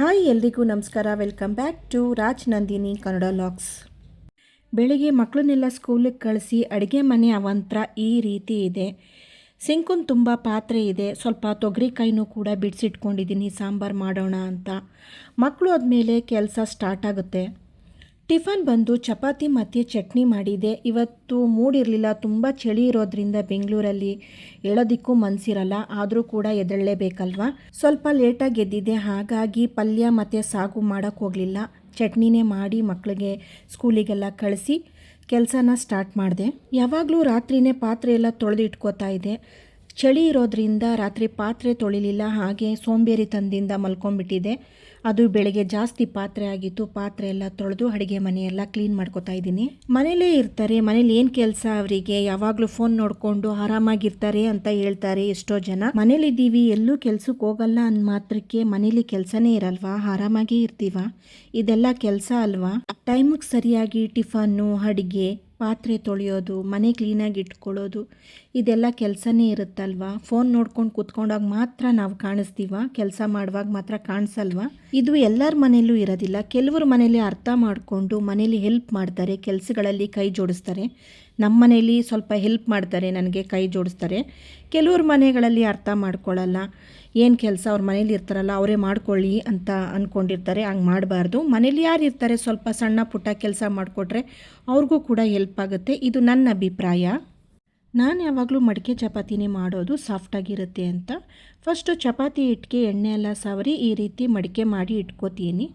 Hi ಎಲ್ರಿಗೂ ನಮಸ್ಕಾರ. Welcome back to Raj Nandini Kannada LOX. ಬೆಳಿಗ್ಗೆ ಮಕ್ಕಳನ್ನೆಲ್ಲ ಸ್ಕೂಲಿಗೆ ಕಳಿಸಿ ಅಡುಗೆ ಮನೆ ಅವಂತ್ರ ಈ ರೀತಿ ಇದೆ. ಸಿಂಕುನ್ ತುಂಬ ಪಾತ್ರೆ ಇದೆ. ಸ್ವಲ್ಪ ತೊಗರಿಕಾಯಿನೂ ಕೂಡ ಬಿಡಿಸಿಟ್ಕೊಂಡಿದ್ದೀನಿ. ಸಾಂಬಾರು ಮಾಡೋಣ ಅಂತ. ಮಕ್ಕಳು ಆದಮೇಲೆ ಕೆಲಸ ಸ್ಟಾರ್ಟ್ ಆಗುತ್ತೆ. ಟಿಫನ್ ಬಂದು ಚಪಾತಿ ಮತ್ತು ಚಟ್ನಿ ಮಾಡಿದೆ. ಇವತ್ತು ಮೂಡಿರಲಿಲ್ಲ ತುಂಬ ಚಳಿ ಇರೋದ್ರಿಂದ ಬೆಂಗಳೂರಲ್ಲಿ ಹೇಳೋದಿಕ್ಕೂ ಮನಸ್ಸಿರಲ್ಲ ಆದರೂ ಕೂಡ ಎದ್ದೇಳಲೇಬೇಕಲ್ವ ಸ್ವಲ್ಪ ಲೇಟಾಗಿ ಗೆದ್ದಿದೆ ಹಾಗಾಗಿ ಪಲ್ಯ ಮತ್ತು ಸಾಗು ಮಾಡೋಕ್ಕೆ ಹೋಗಲಿಲ್ಲ. ಚಟ್ನಿನೇ ಮಾಡಿ ಮಕ್ಕಳಿಗೆ ಸ್ಕೂಲಿಗೆಲ್ಲ ಕಳಿಸಿ ಕೆಲಸನ ಸ್ಟಾರ್ಟ್ ಮಾಡಿದೆ. ಯಾವಾಗಲೂ ರಾತ್ರಿನೇ ಪಾತ್ರೆ ಎಲ್ಲ ತೊಳೆದು ಇಟ್ಕೋತಾ ಇದೆ ಚಳಿ ಇರೋದ್ರಿಂದ ರಾತ್ರಿ ಪಾತ್ರೆ ತೊಳಿಲಿಲ್ಲ. ಹಾಗೆ ಸೋಂಬೇರಿ ತಂದಿಂದ ಮಲ್ಕೊಂಡ್ಬಿಟ್ಟಿದೆ ಅದು ಬೆಳಗ್ಗೆ ಜಾಸ್ತಿ ಪಾತ್ರೆ ಆಗಿತ್ತು. ಪಾತ್ರೆ ಎಲ್ಲ ತೊಳೆದು ಅಡುಗೆ ಮನೆಯೆಲ್ಲ ಕ್ಲೀನ್ ಮಾಡ್ಕೊತಾ ಇದ್ದೀನಿ. ಮನೇಲೇ ಇರ್ತಾರೆ. ಮನೇಲಿ ಏನು ಕೆಲಸ ಅವರಿಗೆ? ಯಾವಾಗಲೂ ಫೋನ್ ನೋಡಿಕೊಂಡು ಆರಾಮಾಗಿರ್ತಾರೆ ಅಂತ ಹೇಳ್ತಾರೆ ಎಷ್ಟೋ ಜನ. ಮನೇಲಿದ್ದೀವಿ. ಎಲ್ಲೂ ಕೆಲ್ಸಕ್ಕೆ ಹೋಗಲ್ಲ ಅನ್ ಮಾತ್ರಕ್ಕೆ ಮನೇಲಿ ಕೆಲಸನೇ ಇರಲ್ವಾ? ಆರಾಮಾಗೇ ಇರ್ತೀವ? ಇದೆಲ್ಲ ಕೆಲಸ ಅಲ್ವಾ? ಟೈಮಿಗೆ ಸರಿಯಾಗಿ ಟಿಫನ್ನು ಅಡುಗೆ ಪಾತ್ರೆ ತೊಳೆಯೋದು, ಮನೆ ಕ್ಲೀನಾಗಿ ಇಟ್ಕೊಳ್ಳೋದು, ಇದೆಲ್ಲ ಕೆಲಸನೇ ಇರುತ್ತಲ್ವಾ? ಫೋನ್ ನೋಡ್ಕೊಂಡು ಕೂತ್ಕೊಂಡಾಗ ಮಾತ್ರ ನಾವು ಕಾಣಿಸ್ತೀವ? ಕೆಲಸ ಮಾಡುವಾಗ ಮಾತ್ರ ಕಾಣಿಸಲ್ವಾ? ಇದು ಎಲ್ಲರ ಮನೆಯಲ್ಲೂ ಇರೋದಿಲ್ಲ. ಕೆಲವರು ಮನೇಲಿ ಅರ್ಥ ಮಾಡಿಕೊಂಡು ಮನೇಲಿ ಹೆಲ್ಪ್ ಮಾಡ್ತಾರೆ, ಕೆಲಸಗಳಲ್ಲಿ ಕೈ ಜೋಡಿಸ್ತಾರೆ. ನಮ್ಮ ಮನೇಲಿ ಸ್ವಲ್ಪ ಹೆಲ್ಪ್ ಮಾಡ್ತಾರೆ, ನನಗೆ ಕೈ ಜೋಡಿಸ್ತಾರೆ. ಕೆಲವ್ರ ಮನೆಗಳಲ್ಲಿ ಅರ್ಥ ಮಾಡ್ಕೊಳ್ಳಲ್ಲ ಏನು ಕೆಲಸ ಅವ್ರ ಮನೇಲಿ ಇರ್ತಾರಲ್ಲ, ಅವರೇ ಮಾಡ್ಕೊಳ್ಳಿ ಅಂತ ಅಂದ್ಕೊಂಡಿರ್ತಾರೆ ಹಂಗೆ ಮಾಡಬಾರ್ದು. ಮನೇಲಿ ಯಾರು ಇರ್ತಾರೆ, ಸ್ವಲ್ಪ ಸಣ್ಣ ಪುಟ್ಟ ಕೆಲಸ ಮಾಡಿಕೊಟ್ರೆ ಅವ್ರಿಗೂ ಕೂಡ ಹೆಲ್ಪ್ ಆಗುತ್ತೆ. ಇದು ನನ್ನ ಅಭಿಪ್ರಾಯ. ನಾನು ಯಾವಾಗಲೂ ಮಡಿಕೆ ಚಪಾತಿನೇ ಮಾಡೋದು ಸಾಫ್ಟಾಗಿರುತ್ತೆ ಅಂತ. ಫಸ್ಟು ಚಪಾತಿ ಹಿಟ್ಟಿಗೆ ಎಣ್ಣೆ ಎಲ್ಲ ಸವರಿ ಈ ರೀತಿ ಮಡಿಕೆ ಮಾಡಿ ಇಟ್ಕೋತೀನಿ.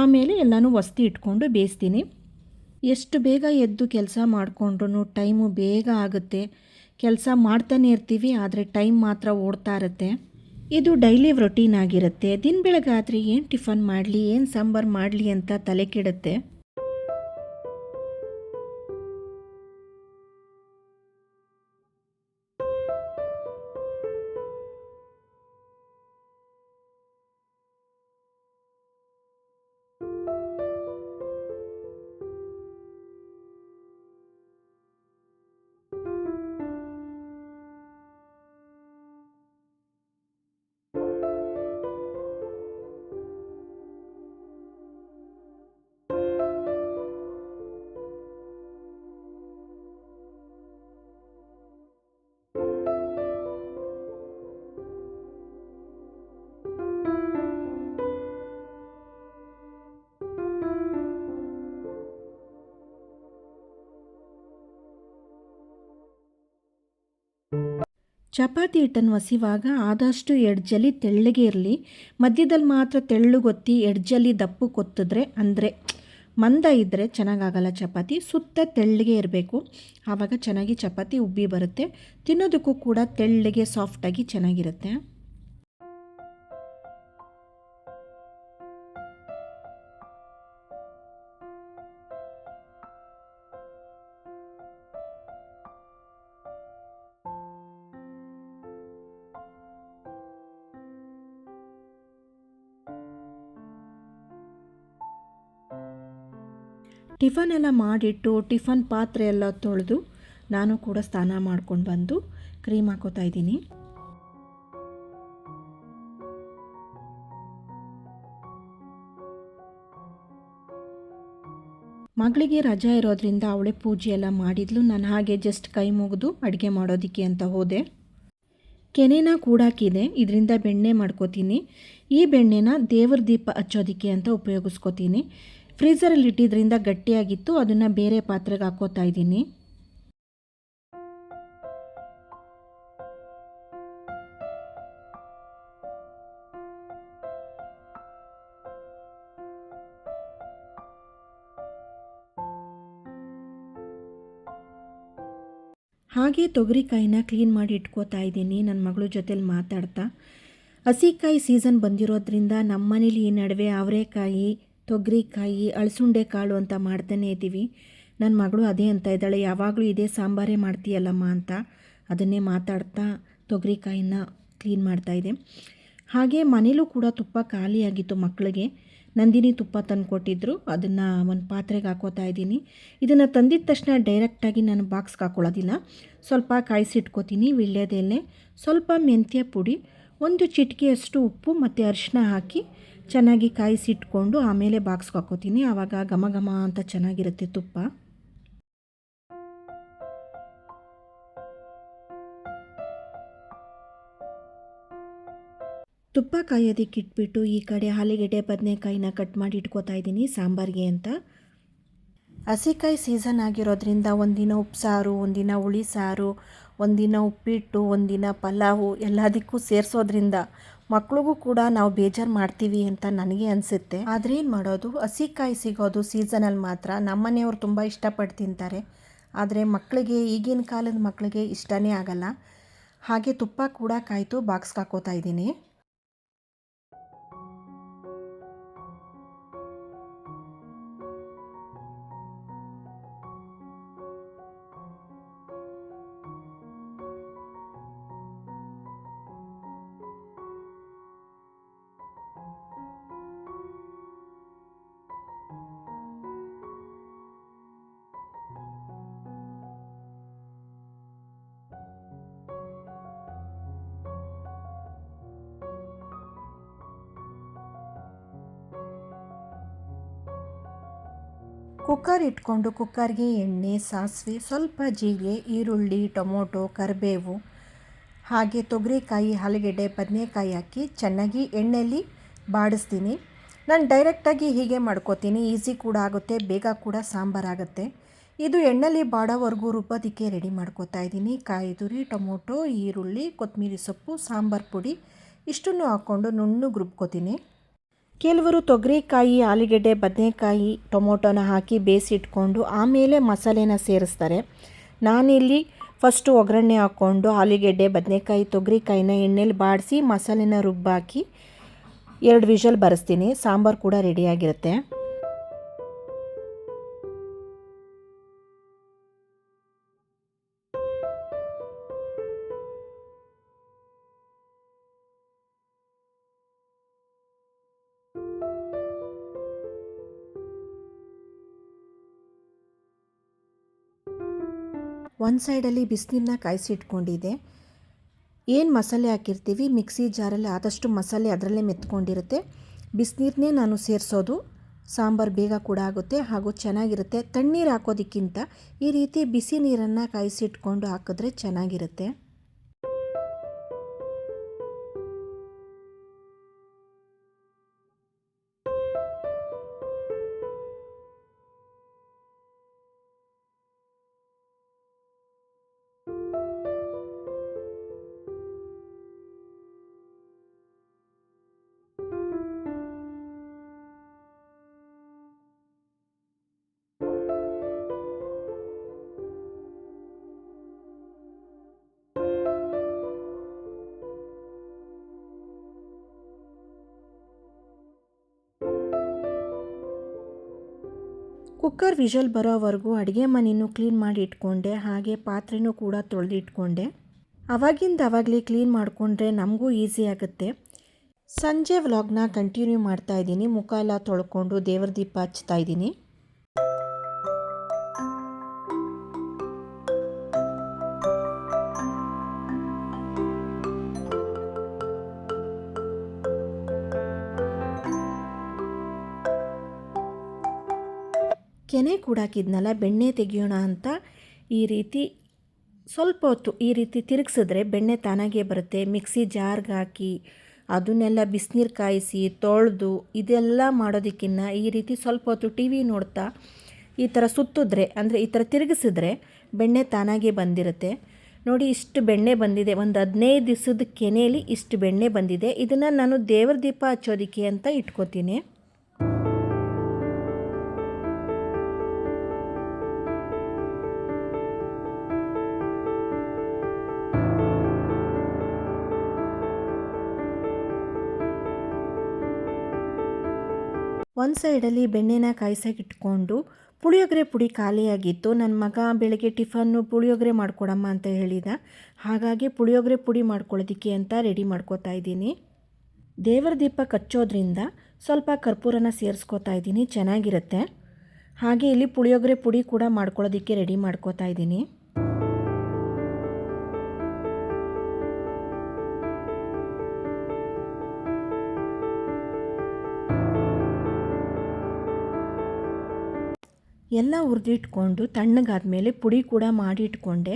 ಆಮೇಲೆ ಎಲ್ಲನೂ ವಸ್ತಿ ಇಟ್ಕೊಂಡು ಬೇಯಿಸ್ತೀನಿ. ಎಷ್ಟು ಬೇಗ ಎದ್ದು ಕೆಲಸ ಮಾಡಿಕೊಂಡ್ರೂ ಟೈಮು ಬೇಗ ಆಗುತ್ತೆ. ಕೆಲಸ ಮಾಡ್ತಾನೆ ಇರ್ತೀವಿ, ಆದರೆ ಟೈಮ್ ಮಾತ್ರ ಓಡ್ತಾ ಇರುತ್ತೆ. ಇದು ಡೈಲಿ ರೊಟೀನ್ ಆಗಿರುತ್ತೆ. ದಿನ ಬೆಳಗಾದರೆ ಏನು ಟಿಫನ್ ಮಾಡಲಿ, ಏನು ಸಾಂಬಾರು ಮಾಡಲಿ ಅಂತ ತಲೆ ಕೆಡುತ್ತೆ. ಚಪಾತಿ ಹಿಟ್ಟನ್ನು ಒಸಿವಾಗ ಆದಷ್ಟು ಎಡ್ಜಲ್ಲಿ ತೆಳ್ಳಗೆ ಇರಲಿ. ಮಧ್ಯದಲ್ಲಿ ಮಾತ್ರ ತೆಳ್ಳಗೊತ್ತಿ ಎಡ್ಜಲ್ಲಿ ದಪ್ಪು ಕೊತ್ತಿದ್ರೆ ಅಂದರೆ ಮಂದ ಇದ್ದರೆ ಚೆನ್ನಾಗಾಗಲ್ಲ ಚಪಾತಿ. ಸುತ್ತ ತೆಳ್ಳಗೆ ಇರಬೇಕು. ಆವಾಗ ಚೆನ್ನಾಗಿ ಚಪಾತಿ ಉಬ್ಬಿ ಬರುತ್ತೆ. ತಿನ್ನೋದಕ್ಕೂ ಕೂಡ ತೆಳ್ಳಗೆ ಸಾಫ್ಟಾಗಿ ಚೆನ್ನಾಗಿರುತ್ತೆ. ಟಿಫನ್ ಎಲ್ಲ ಮಾಡಿಟ್ಟು ಟಿಫನ್ ಪಾತ್ರೆ ಎಲ್ಲ ತೊಳೆದು ನಾನು ಕೂಡ ಸ್ನಾನ ಮಾಡ್ಕೊಂಡು ಬಂದು ಕ್ರೀಮ್ ಹಾಕೋತಾ ಇದ್ದೀನಿ. ಮಗಳಿಗೆ ರಜಾ ಇರೋದ್ರಿಂದ ಅವಳೆ ಪೂಜೆ ಎಲ್ಲ ಮಾಡಿದ್ಲು. ನಾನು ಹಾಗೆ ಜಸ್ಟ್ ಕೈ ಮುಗಿದು ಅಡುಗೆ ಮಾಡೋದಕ್ಕೆ ಅಂತ ಹೋದೆ. ಕೆನೆನ ಕೂಡಾಕಿದೆ. ಇದರಿಂದ ಬೆಣ್ಣೆ ಮಾಡ್ಕೋತೀನಿ. ಈ ಬೆಣ್ಣೆನ ದೇವ್ರ ದೀಪ ಹಚ್ಚೋದಕ್ಕೆ ಅಂತ ಉಪಯೋಗಿಸ್ಕೋತೀನಿ. ಫ್ರೀಝರಲ್ಲಿ ಇಟ್ಟಿದ್ದರಿಂದ ಗಟ್ಟಿಯಾಗಿತ್ತು. ಅದನ್ನು ಬೇರೆ ಪಾತ್ರೆಗೆ ಹಾಕೋತಾ ಇದ್ದೀನಿ. ಹಾಗೆ ತೊಗರಿಕಾಯಿನ ಕ್ಲೀನ್ ಮಾಡಿ ಇಟ್ಕೋತಾ ಇದ್ದೀನಿ. ನನ್ನ ಮಗಳ ಜೊತೇಲಿ ಮಾತಾಡ್ತಾ. ಹಸಿಕಾಯಿ ಸೀಸನ್ ಬಂದಿರೋದ್ರಿಂದ ನಮ್ಮ ಮನೇಲಿ ಈ ನಡುವೆ ಅವರೆಕಾಯಿ ತೊಗರಿಕಾಯಿ ಅಳಸುಂಡೆ ಕಾಳು ಅಂತ ಮಾಡ್ತಾನೆ ಇದ್ದೀವಿ. ನನ್ನ ಮಗಳು ಅದೇ ಅಂತ ಇದ್ದಾಳೆ. ಯಾವಾಗಲೂ ಇದೇ ಸಾಂಬಾರೇ ಮಾಡ್ತೀಯಲ್ಲಮ್ಮ ಅಂತ ಅದನ್ನೇ ಮಾತಾಡ್ತಾ ತೊಗರಿಕಾಯಿನ ಕ್ಲೀನ್ ಮಾಡ್ತಾಯಿದ್ದೆ ಹಾಗೆ ಮನೇಲೂ ಕೂಡ ತುಪ್ಪ ಖಾಲಿಯಾಗಿತ್ತು ಮಕ್ಕಳಿಗೆ ನಂದಿನಿ ತುಪ್ಪ ತಂದು ಕೊಟ್ಟಿದ್ದರು ಅದನ್ನು ಒಂದು ಪಾತ್ರೆಗೆ ಹಾಕೋತಾ ಇದ್ದೀನಿ. ಇದನ್ನು ತಂದಿದ ತಕ್ಷಣ ಡೈರೆಕ್ಟಾಗಿ ನಾನು ಬಾಕ್ಸ್ಗೆ ಹಾಕೊಳ್ಳೋದಿಲ್ಲ. ಸ್ವಲ್ಪ ಕಾಯಿಸಿಟ್ಕೋತೀನಿ ವಿಳ್ಯದೆಲೆ. ಸ್ವಲ್ಪ ಮೆಂತ್ಯ ಪುಡಿ, ಒಂದು ಚಿಟಿಕೆಯಷ್ಟು ಉಪ್ಪು ಮತ್ತು ಅರಿಶಿನ ಹಾಕಿ ಚೆನ್ನಾಗಿ ಕಾಯಿಸಿಟ್ಕೊಂಡು ಆಮೇಲೆ ಬಾಕ್ಸ್ಗೆ ಹಾಕೋತೀನಿ. ಆವಾಗ ಘಮ ಘಮ ಅಂತ ಚೆನ್ನಾಗಿರುತ್ತೆ ತುಪ್ಪ. ತುಪ್ಪ ಕಾಯೋದಿಕ್ಕೆ ಇಟ್ಬಿಟ್ಟು ಈ ಕಡೆ ಆಲೂಗೆಡ್ಡೆ, ಬದನೆಕಾಯಿನ ಕಟ್ ಮಾಡಿ ಇಟ್ಕೋತಾ ಇದ್ದೀನಿ ಸಾಂಬಾರಿಗೆ ಅಂತ. ಹಸಿಕಾಯಿ ಸೀಸನ್ ಆಗಿರೋದ್ರಿಂದ ಒಂದಿನ ಉಪ್ಸಾರು ಒಂದಿನ ಹುಳಿ ಸಾರು, ಒಂದಿನ ಉಪ್ಪಿಟ್ಟು, ಒಂದಿನ ಪಲಾವು ಎಲ್ಲದಕ್ಕೂ ಸೇರಿಸೋದ್ರಿಂದ ಮಕ್ಳಿಗೂ ಕೂಡ ನಾವು ಬೇಜಾರು ಮಾಡ್ತೀವಿ ಅಂತ ನನಗೆ ಅನಿಸುತ್ತೆ. ಆದರೆ ಏನು ಮಾಡೋದು? ಹಸಿಕಾಯಿ ಸಿಗೋದು ಸೀಸನಲ್ಲಿ ಮಾತ್ರ. ನಮ್ಮನೆಯವರು ತುಂಬ ಇಷ್ಟಪಟ್ಟು ತಿಂತಾರೆ. ಆದರೆ ಮಕ್ಕಳಿಗೆ ಈಗಿನ ಕಾಲದ ಮಕ್ಕಳಿಗೆ ಇಷ್ಟನೇ ಆಗಲ್ಲ. ಹಾಗೆ ತುಪ್ಪ ಕೂಡ ಕಾಯಿತು ಬಾಕ್ಸ್ಗೆ ಹಾಕೋತಾ ಇದ್ದೀನಿ. ಕುಕ್ಕರ್ ಇಟ್ಕೊಂಡು ಕುಕ್ಕರ್ಗೆ ಎಣ್ಣೆ, ಸಾಸಿವೆ, ಸ್ವಲ್ಪ ಜೀರಿಗೆ, ಈರುಳ್ಳಿ, ಟೊಮೊಟೊ, ಕರಿಬೇವು, ಹಾಗೆ ತೊಗರಿಕಾಯಿ, ಆಲೂಗೆಡ್ಡೆ, ಬದನೆಕಾಯಿ ಹಾಕಿ ಚೆನ್ನಾಗಿ ಎಣ್ಣೆಯಲ್ಲಿ ಬಾಡಿಸ್ತೀನಿ. ನಾನು ಡೈರೆಕ್ಟಾಗಿ ಹೀಗೆ ಮಾಡ್ಕೋತೀನಿ. ಈಸಿ ಕೂಡ ಆಗುತ್ತೆ, ಬೇಗ ಕೂಡ ಸಾಂಬಾರಾಗುತ್ತೆ ಇದು ಎಣ್ಣೆಲಿ ಬಾಡೋವರೆಗೂ ರುಬ್ಬೋದಕ್ಕೆ ರೆಡಿ ಮಾಡ್ಕೋತಾ ಇದ್ದೀನಿ. ಕಾಯಿ ತುರಿ ಟೊಮೊಟೊ, ಈರುಳ್ಳಿ ಕೊತ್ತಂಬರಿ ಸೊಪ್ಪು, ಸಾಂಬಾರು ಪುಡಿ, ಇಷ್ಟನ್ನು ಹಾಕ್ಕೊಂಡು ನುಣ್ಣಗೆ ರುಬ್ಕೋತೀನಿ. ಕೆಲವರು ತೊಗರಿಕಾಯಿ, ಆಲೂಗೆಡ್ಡೆ, ಬದನೆಕಾಯಿ, ಟೊಮೊಟೊನ ಹಾಕಿ ಬೇಯಿಸಿಟ್ಕೊಂಡು ಆಮೇಲೆ ಮಸಾಲೆನ ಸೇರಿಸ್ತಾರೆ. ನಾನಿಲ್ಲಿ ಫಸ್ಟು ಒಗ್ಗರಣೆ ಹಾಕ್ಕೊಂಡು ಆಲೂಗೆಡ್ಡೆ, ಬದನೆಕಾಯಿ, ತೊಗರಿಕಾಯಿನ ಎಣ್ಣೆಲಿ ಬಾಡಿಸಿ ಮಸಾಲೆನ ರುಬ್ಬಾಕಿ ಎರಡು ವಿಷಲ್ ಬರೆಸ್ತೀನಿ. ಸಾಂಬಾರು ಕೂಡ ರೆಡಿಯಾಗಿರುತ್ತೆ ಒಂದು ಸೈಡಲ್ಲಿ ಬಿಸಿನೀರನ್ನ ಕಾಯಿಸಿ ಇಟ್ಕೊಂಡಿದ್ದೆ ಏನು ಮಸಾಲೆ ಹಾಕಿರ್ತೀವಿ? ಮಿಕ್ಸಿ ಜಾರಲ್ಲಿ ಆದಷ್ಟು ಮಸಾಲೆ ಅದರಲ್ಲೇ ಮೆತ್ಕೊಂಡಿರುತ್ತೆ. ಬಿಸಿನೀರನ್ನೇ ನಾನು ಸೇರಿಸೋದು. ಸಾಂಬಾರು ಬೇಗ ಕೂಡ ಆಗುತ್ತೆ ಹಾಗೂ ಚೆನ್ನಾಗಿರುತ್ತೆ. ತಣ್ಣೀರು ಹಾಕೋದಕ್ಕಿಂತ ಈ ರೀತಿ ಬಿಸಿ ನೀರನ್ನು ಕಾಯಿಸಿಟ್ಕೊಂಡು ಹಾಕಿದ್ರೆ ಚೆನ್ನಾಗಿರುತ್ತೆ. ಕುಕ್ಕರ್ ವಿಷಲ್ ಬರೋವರೆಗೂ ಅಡುಗೆ ಮನೆಯೂ ಕ್ಲೀನ್ ಮಾಡಿ ಇಟ್ಕೊಂಡೆ, ಹಾಗೆ ಪಾತ್ರೆನೂ ಕೂಡ ತೊಳೆದಿಟ್ಕೊಂಡೆ ಅವಾಗಿಂದ ಅವಾಗಲೇ ಕ್ಲೀನ್ ಮಾಡಿಕೊಂಡ್ರೆ ನಮಗೂ ಈಸಿ ಆಗುತ್ತೆ. ಸಂಜೆ ವ್ಲಾಗ್ನ ಕಂಟಿನ್ಯೂ ಮಾಡ್ತಾ ಇದ್ದೀನಿ. ಮುಖ ಎಲ್ಲ ತೊಳ್ಕೊಂಡು ದೇವ್ರ ದೀಪ ಹಚ್ತಾ ಇದ್ದೀನಿ. ಕೆನೆ ಕೂಡಾಕಿದ್ನಲ್ಲ ಬೆಣ್ಣೆ ತೆಗಿಯೋಣ ಅಂತ ಈ ರೀತಿ ಸ್ವಲ್ಪ ಹೊತ್ತು ಈ ರೀತಿ ತಿರುಗಿಸಿದ್ರೆ ಬೆಣ್ಣೆ ತಾನಾಗೆ ಬರುತ್ತೆ. ಮಿಕ್ಸಿ ಜಾರ್ಗೆ ಹಾಕಿ ಅದನ್ನೆಲ್ಲ ಬಿಸಿನೀರು ಕಾಯಿಸಿ ತೊಳೆದು ಇದೆಲ್ಲ ಮಾಡೋದಕ್ಕಿನ್ನ ಈ ರೀತಿ ಸ್ವಲ್ಪ ಹೊತ್ತು ಟಿ ವಿ ನೋಡ್ತಾ ಈ ಥರ ಸುತ್ತಿದ್ರೆ, ಅಂದರೆ ಈ ಥರ ತಿರುಗಿಸಿದ್ರೆ ಬೆಣ್ಣೆ ತಾನಾಗೆ ಬಂದಿರುತ್ತೆ. ನೋಡಿ ಇಷ್ಟು ಬೆಣ್ಣೆ ಬಂದಿದೆ. ಒಂದು ಹದಿನೈದು ದಿವಸದ ಕೆನೆಯಲ್ಲಿ ಇಷ್ಟು ಬೆಣ್ಣೆ ಬಂದಿದೆ. ಇದನ್ನು ನಾನು ದೇವ್ರ ದೀಪ ಹಚ್ಚೋದಕ್ಕೆ ಅಂತ ಇಟ್ಕೋತೀನಿ. ಒಂದು ಸೈಡಲ್ಲಿ ಬೆಣ್ಣೆನ ಕಾಯಿಸಾಗಿಟ್ಕೊಂಡು ಪುಳಿಯೋಗರೆ ಪುಡಿ ಖಾಲಿಯಾಗಿತ್ತು. ನನ್ನ ಮಗ ಬೆಳಗ್ಗೆ ಟಿಫನ್ನು ಪುಳಿಯೋಗರೆ ಮಾಡ್ಕೊಡಮ್ಮ ಅಂತ ಹೇಳಿದ. ಹಾಗಾಗಿ ಪುಳಿಯೋಗರೆ ಪುಡಿ ಮಾಡ್ಕೊಳ್ಳೋದಕ್ಕೆ ಅಂತ ರೆಡಿ ಮಾಡ್ಕೋತಾ ಇದ್ದೀನಿ. ದೇವರ ದೀಪ ಕಚ್ಚೋದ್ರಿಂದ ಸ್ವಲ್ಪ ಕರ್ಪೂರನ ಸೇರಿಸ್ಕೋತಾ ಇದ್ದೀನಿ. ಚೆನ್ನಾಗಿರುತ್ತೆ. ಹಾಗೆ ಇಲ್ಲಿ ಪುಳಿಯೋಗರೆ ಪುಡಿ ಕೂಡ ಮಾಡ್ಕೊಳ್ಳೋದಕ್ಕೆ ರೆಡಿ ಮಾಡ್ಕೋತಾ ಇದ್ದೀನಿ. ಎಲ್ಲ ಹುರಿದಿಟ್ಕೊಂಡು ತಣ್ಣಗಾದ್ಮೇಲೆ ಪುಡಿ ಕೂಡ ಮಾಡಿ ಇಟ್ಕೊಂಡೆ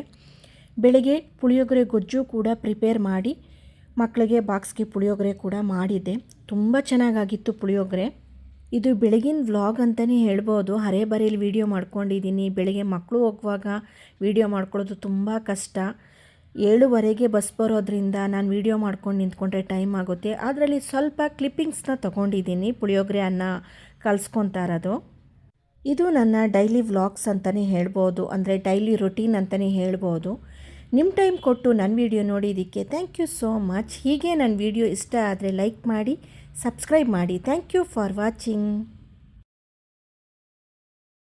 ಬೆಳಗ್ಗೆ ಪುಳಿಯೋಗರೆ ಗೊಜ್ಜು ಕೂಡ ಪ್ರಿಪೇರ್ ಮಾಡಿ ಮಕ್ಕಳಿಗೆ ಬಾಕ್ಸ್ಗೆ ಪುಳಿಯೋಗರೆ ಕೂಡ ಮಾಡಿದ್ದೆ. ತುಂಬ ಚೆನ್ನಾಗಾಗಿತ್ತು ಪುಳಿಯೋಗರೆ. ಇದು ಬೆಳಗಿನ ವ್ಲಾಗ್ ಅಂತಲೇ ಹೇಳ್ಬೋದು. ಹರೇ ವಿಡಿಯೋ ವೀಡಿಯೋ ಮಾಡ್ಕೊಂಡಿದ್ದೀನಿ. ಬೆಳಗ್ಗೆ ಮಕ್ಕಳು ಹೋಗುವಾಗ ವೀಡಿಯೋ ಮಾಡ್ಕೊಳ್ಳೋದು ತುಂಬ ಕಷ್ಟ. ಏಳುವರೆಗೆ ಬಸ್ ಬರೋದ್ರಿಂದ ನಾನು ವೀಡಿಯೋ ಮಾಡ್ಕೊಂಡು ನಿಂತ್ಕೊಂಡ್ರೆ ಟೈಮ್ ಆಗುತ್ತೆ. ಅದರಲ್ಲಿ ಸ್ವಲ್ಪ ಕ್ಲಿಪ್ಪಿಂಗ್ಸ್ನ ತೊಗೊಂಡಿದ್ದೀನಿ, ಪುಳಿಯೋಗರೆ ಅನ್ನ ಕಲಿಸ್ಕೊತಾ ಇರೋದು. ಇದು ನನ್ನ ಡೈಲಿ ವ್ಲಾಗ್ಸ್ ಅಂತಲೇ ಹೇಳ್ಬೋದು, ಅಂದರೆ ಡೈಲಿ ರೊಟೀನ್ ಅಂತಲೇ ಹೇಳ್ಬೋದು. ನಿಮ್ಮ ಟೈಮ್ ಕೊಟ್ಟು ನನ್ನ ವೀಡಿಯೋ ನೋಡಿದ್ದಕ್ಕೆ ಥ್ಯಾಂಕ್ ಯು ಸೋ ಮಚ್ ಹೀಗೆ ನನ್ನ ವೀಡಿಯೋ ಇಷ್ಟ ಆದರೆ ಲೈಕ್ ಮಾಡಿ, ಸಬ್ಸ್ಕ್ರೈಬ್ ಮಾಡಿ. Thank you for watching